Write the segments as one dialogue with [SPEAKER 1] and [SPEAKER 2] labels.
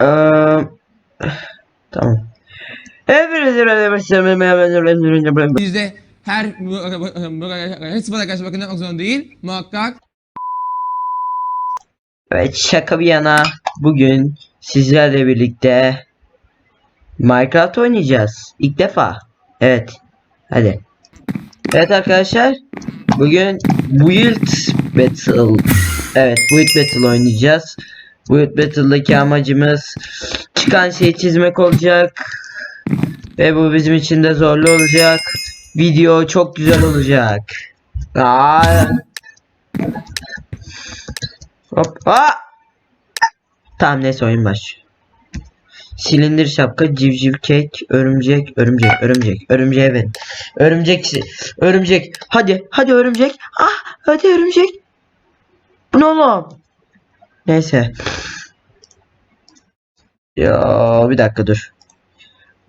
[SPEAKER 1] Eee, tamam.
[SPEAKER 2] Bizde her sıfata karşı bakın yapmak zorunda değil. Muhakkak
[SPEAKER 1] Evet şaka bir yana bugün sizlerle birlikte Minecraft oynayacağız. İlk defa. Evet. Hadi. Evet arkadaşlar. Bugün Build Battle. Evet Build Battle oynayacağız. Build Battle'daki amacımız çıkan şeyi çizmek olacak. Ve bu bizim için de zorlu olacak. Video çok güzel olacak. Aa. Hop. Aa! Tamam neyse oyun başlıyor. Silindir şapka, civciv kek, örümcek, örümcek, örümcek, örümceğe verin. Örümcek, örümcek. Hadi, hadi örümcek. Ah, hadi örümcek. Ne oğlum? Neyse. Ya bir dakika dur.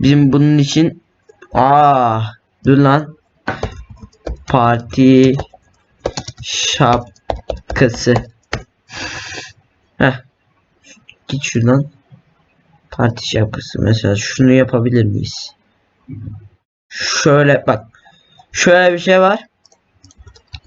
[SPEAKER 1] Bizim bunun için Aa, dur lan. Parti şapkası. Heh. Git şuradan. Parti şapkası. Mesela şunu yapabilir miyiz? Şöyle bak. Şöyle bir şey var.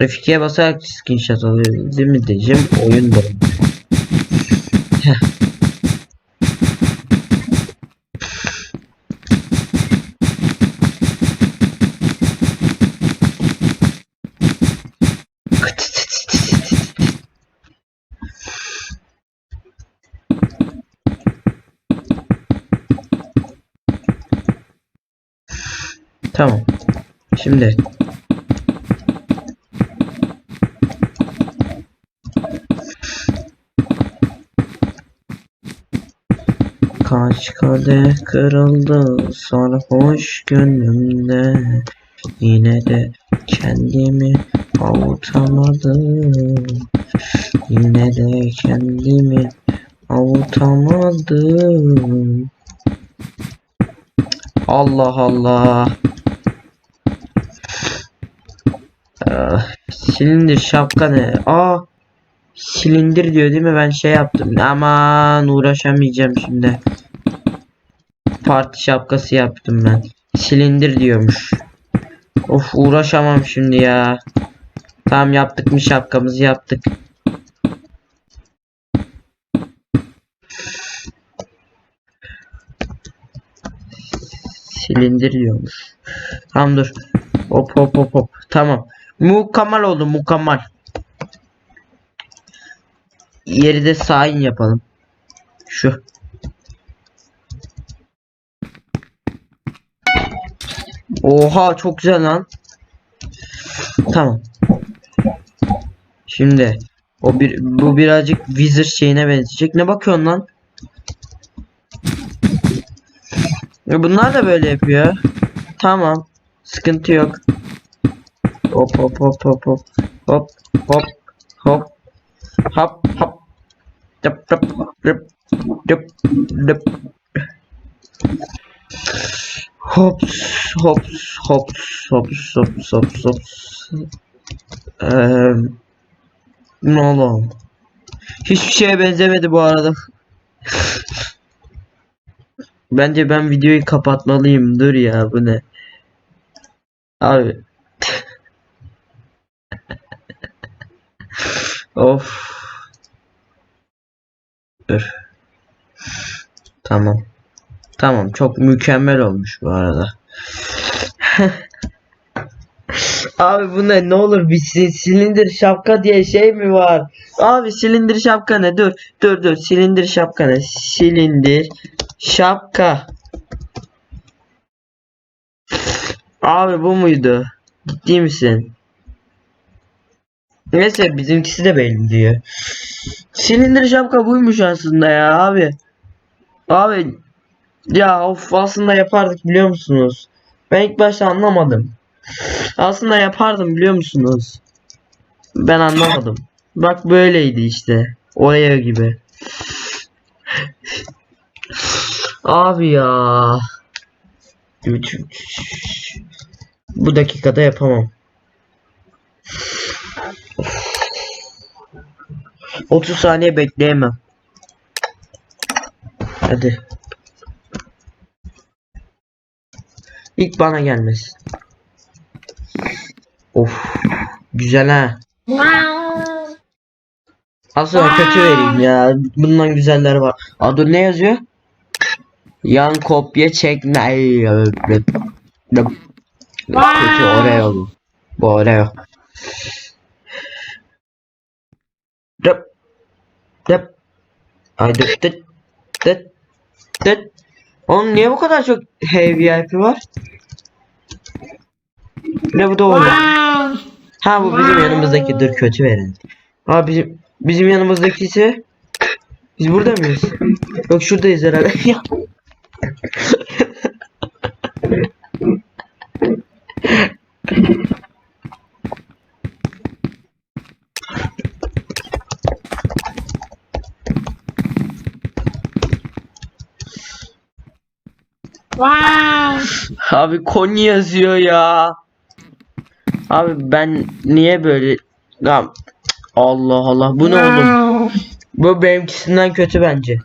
[SPEAKER 1] F2'ye basarak screenshot alıyor mi diyeceğim. Oyun da. Tamam. Şimdi Kaç kadeh kırıldı sarhoş gönlümde Yine de kendimi avutamadım Yine de kendimi avutamadım Allah Allah Ah, Silindir şapka ne? Aa silindir diyor değil mi? Ben şey yaptım. Aman uğraşamayacağım şimdi. Parti şapkası yaptım ben. Silindir diyormuş. Of uğraşamam şimdi ya. Tamam yaptık mı şapkamızı yaptık. Silindir diyormuş. Tamam dur. Hop hop hop hop. Tamam. Mükemmel oldu mükemmel. Yeri de sahin yapalım. Şu. Oha çok güzel lan. Tamam. Şimdi o bir bu birazcık wizard şeyine benzeyecek. Ne bakıyorsun lan? E bunlar da böyle yapıyor. Tamam. Sıkıntı yok. Hop hop hop hop hop. Hop hop hop. Hop hop. Dıp dıp dıp dıp dıp. Hop hop hop hop hop hop hop. Eee ne oğlum? Hiçbir şeye benzemedi bu arada. Bence ben videoyu kapatmalıyım. Dur ya bu ne? Abi. of. Dur. Tamam. Tamam çok mükemmel olmuş bu arada. Abi bu ne? Ne olur bir si- silindir şapka diye şey mi var? Abi silindir şapka ne? Dur. Dur dur. Silindir şapka ne? Silindir şapka. Abi bu muydu? Ciddi misin? Neyse bizimkisi de belli diyor. Silindir şapka buymuş aslında ya abi. Abi ya of aslında yapardık biliyor musunuz? Ben ilk başta anlamadım. Aslında yapardım biliyor musunuz? Ben anlamadım. Bak böyleydi işte. Oraya gibi. Abi ya. Bu dakikada yapamam. 30 saniye bekleyemem. Hadi. İlk bana gelmesin. Of. Güzel ha. Aslında kötü vereyim ya. Bundan güzeller var. Dur ne yazıyor? Yan kopya çekme. Kötü Oreo bu. Bu Oreo. Rıp. Rıp. Ay dıt dıt. Dıt. Dıt. Oğlum niye bu kadar çok hey VIP var? Ne bu da öyle. Ha bu bizim yanımızdaki dur kötü verin. Ha bizim bizim yanımızdakisi biz burada mıyız? Yok şuradayız herhalde. Ya. Abi Konya yazıyor ya. Abi ben niye böyle ya, Allah Allah bu ne oğlum? Bu benimkisinden kötü bence.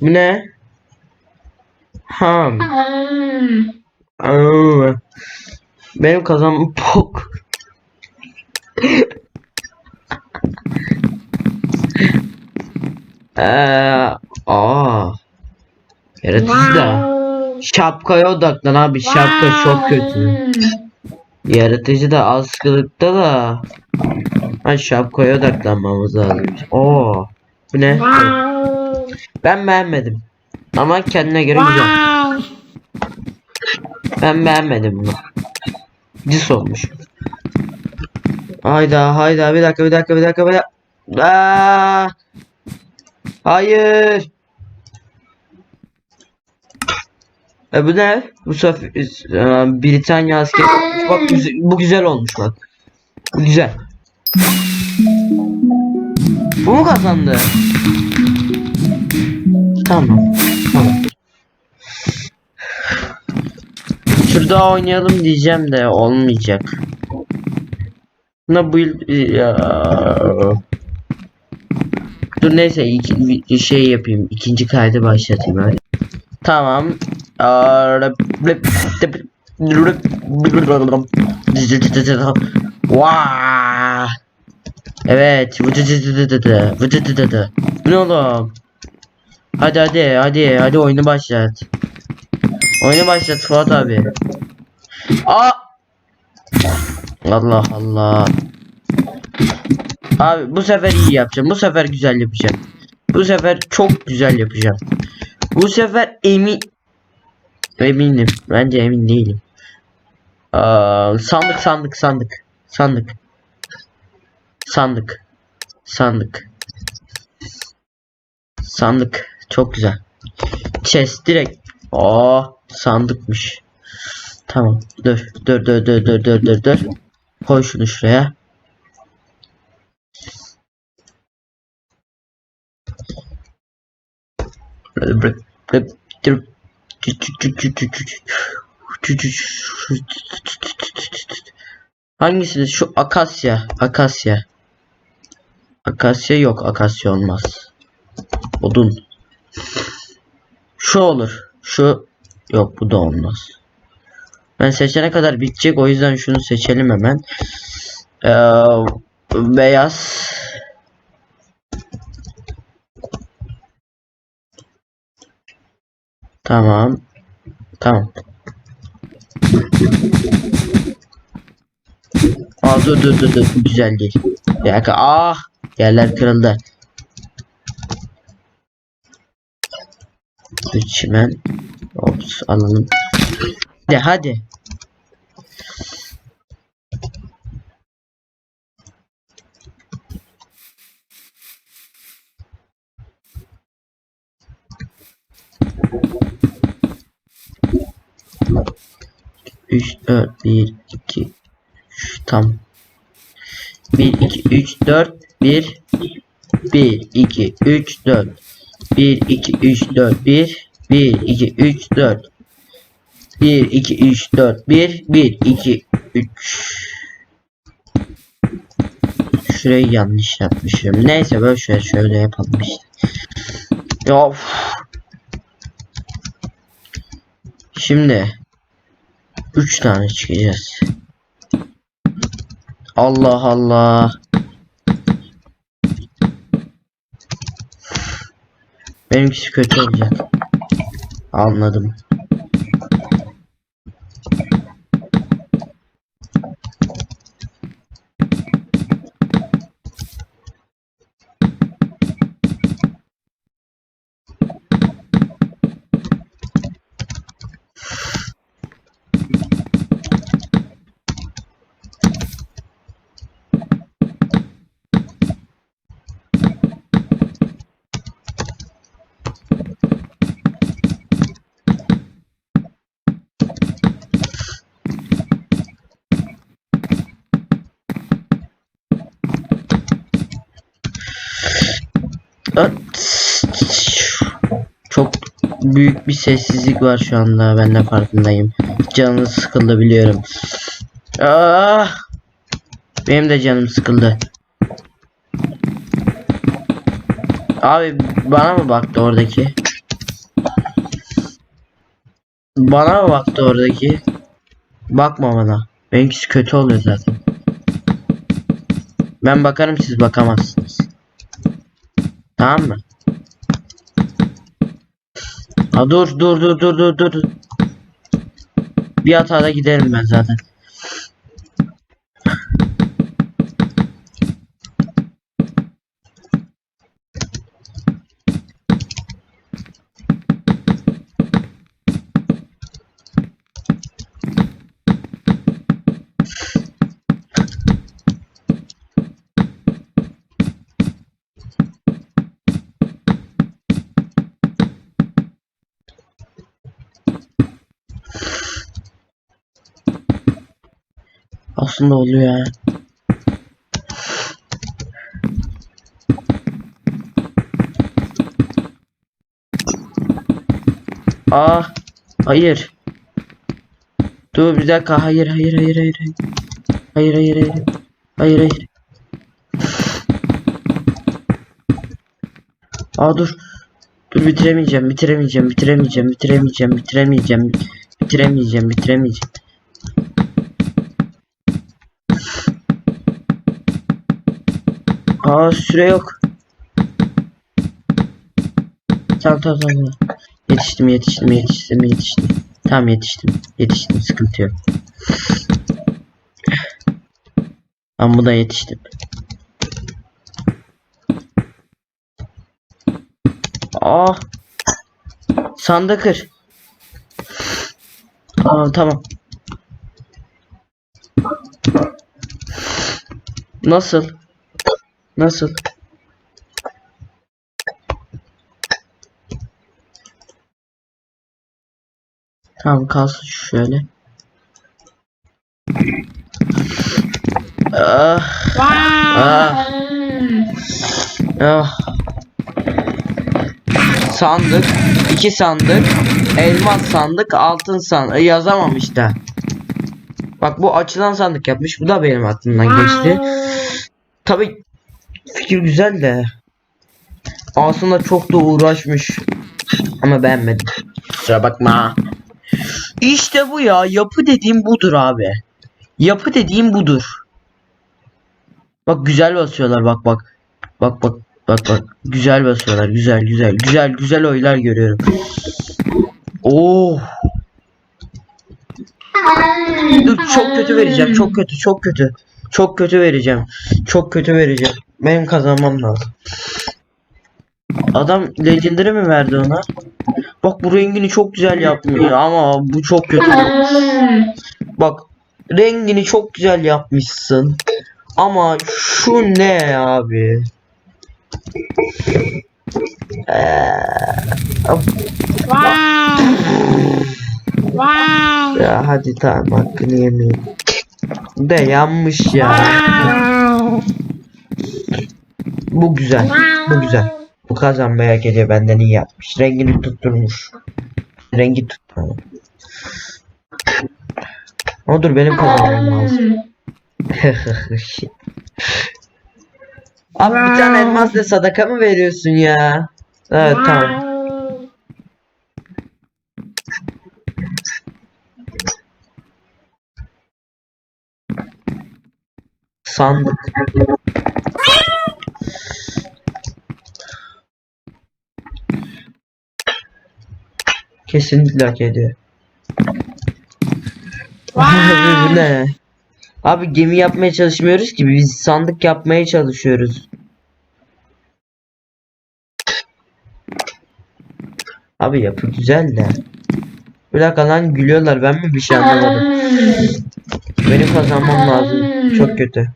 [SPEAKER 1] Bu ne? Ha. Aa. Benim kazanım pok. Eee, aa. Yaratıcı da. Şapkaya odaklan abi. Şapka çok kötü. Yaratıcı da az kılıkta da. Ha şapkaya odaklanmamız lazım. Oo. Bu ne? Ben beğenmedim. Ama kendine göre güzel. Ben beğenmedim bunu. Cis olmuş. Hayda hayda bir dakika bir dakika bir dakika bir dakika. Aa! Hayır. E bu ne? Bu sefer e, Britanya askeri. Bak bu güzel olmuş bak. Bu güzel. Bu mu kazandı? Tamam. Tamam. Şurada oynayalım diyeceğim de olmayacak. Buna bu yıl- ya. Dur neyse iki, şey yapayım. ikinci kaydı başlatayım hadi. Tamam. Evet. Bu ne oğlum? Hadi hadi hadi hadi oyunu başlat. Oyunu başlat Fuat abi. Aa! Allah Allah. Abi bu sefer iyi yapacağım. Bu sefer güzel yapacağım. Bu sefer çok güzel yapacağım. Bu sefer emin eminim. Bence emin değilim. Aa, sandık sandık sandık. Sandık. Sandık. Sandık. Sandık. Çok güzel. Chest direkt. Aa, sandıkmış. Tamam. Dur. Dur dur dur dur dur dur. Koy şunu şuraya. Hangisi? Şu akasya. Akasya. Akasya yok. Akasya olmaz. Odun. Şu olur. Şu yok bu da olmaz. Ben seçene kadar bitecek o yüzden şunu seçelim hemen. Ee, beyaz. Tamam. Tamam. Aa dur dur dur dur güzel değil. Bir dakika ah yerler kırıldı. Üç çimen. Ops alalım. Hadi hadi. Üç, dört, bir, iki, üç, tam. Bir, iki, üç, dört, bir, bir, iki, üç, dört. Bir, iki, üç, dört, bir, bir, iki, üç, dört. 1 2 3 4 1 1 2 3 Şurayı yanlış yapmışım. Neyse böyle şöyle şöyle yapalım işte. Of. Şimdi 3 tane çıkacağız. Allah Allah. Benimkisi kötü olacak. Anladım. Çok büyük bir sessizlik var şu anda. Ben de farkındayım. Canınız sıkıldı biliyorum. Ah! Benim de canım sıkıldı. Abi bana mı baktı oradaki? Bana mı baktı oradaki? Bakma bana. Benimkisi kötü oluyor zaten. Ben bakarım siz bakamazsınız. Tamam mı? Ha dur dur dur dur dur dur. Bir hatada giderim ben zaten. Aslında oluyor ya. Ah, hayır. Dur bir dakika. Hayır, hayır, hayır. hayır. Hayır, hayır, hayır. Hayır, hayır. Aa dur. Dur bitiremeyeceğim, bitiremeyeceğim, bitiremeyeceğim, bitiremeyeceğim, bitiremeyeceğim, bitiremeyeceğim, bitiremeyeceğim. Aa süre yok. Tamam tamam tamam. Yetiştim yetiştim yetiştim yetiştim. Tamam yetiştim. Yetiştim sıkıntı yok. Ben buna yetiştim. Aa. Sandık kır. Aa tamam. Nasıl? Nasıl? Tamam kalsın şöyle. Ah, ah, ah. Sandık, iki sandık, elmas sandık, altın sandık. Yazamam işte. Bak bu açılan sandık yapmış. Bu da benim aklımdan geçti. Tabi fikir güzel de aslında çok da uğraşmış ama beğenmedim. Kusura bakma. İşte bu ya yapı dediğim budur abi. Yapı dediğim budur. Bak güzel basıyorlar bak bak. Bak bak bak bak. Güzel basıyorlar güzel güzel güzel güzel oylar görüyorum. Oh. Dur çok kötü vereceğim çok kötü çok kötü. Çok kötü vereceğim. Çok kötü vereceğim. Benim kazanmam lazım. Adam legendary mi verdi ona? Bak bu rengini çok güzel yapmış ama bu çok kötü. Bak rengini çok güzel yapmışsın. Ama şu ne abi? Ee, ya hadi tamam hakkını yemeyeyim. De yanmış ya. Bu güzel. Bu güzel. Bu kazanmaya geliyor benden iyi yapmış. Rengini tutturmuş. Rengi tuttu. Ama dur benim kazanmam lazım. Abi bir tane elmasla sadaka mı veriyorsun ya? Evet tamam. Sandık. Kesinlikle hak ediyor. Abi bu ne? Abi gemi yapmaya çalışmıyoruz ki biz sandık yapmaya çalışıyoruz. Abi yapı güzel de. Bir dakika lan gülüyorlar ben mi bir şey anlamadım. Benim kazanmam lazım. Çok kötü.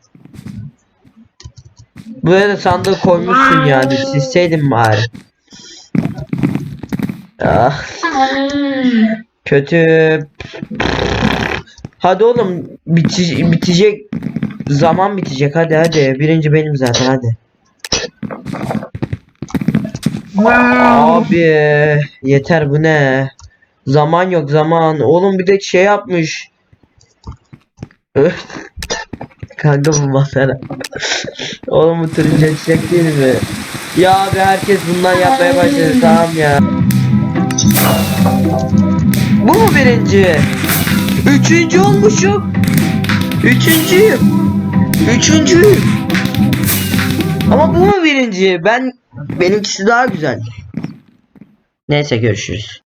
[SPEAKER 1] Buraya da sandığı koymuşsun yani. Silseydin bari. Ah, kötü. Hadi oğlum biti- bitecek zaman bitecek hadi hadi birinci benim zaten hadi. Abi yeter bu ne? Zaman yok zaman. Oğlum bir de şey yapmış. Kanka bu masara. Oğlum bu turuncu çiçek değil mi? Ya abi herkes bundan yapmaya başladı tamam ya. Bu mu birinci? Üçüncü olmuşum. Üçüncüyüm. Üçüncüyüm. Ama bu mu birinci? Ben benimkisi daha güzel. Neyse görüşürüz.